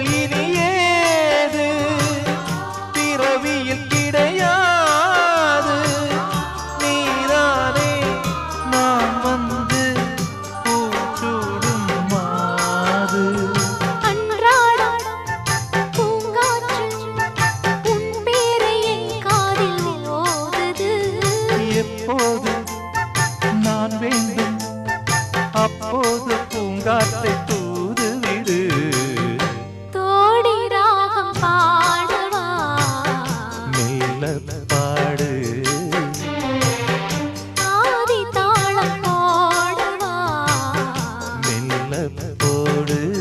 புகழ் இனியேது பிறவியில் கிடையாது. நீதானே நான் வந்து பூச்சூடும் மாது அன்றாடம் பூங்காற்று உன் பேரை என் காதில் ஓதுது. எப்போது நான் வேண்டும்? அப்போது பூங்காற்றை பாடு. மெல்ல போ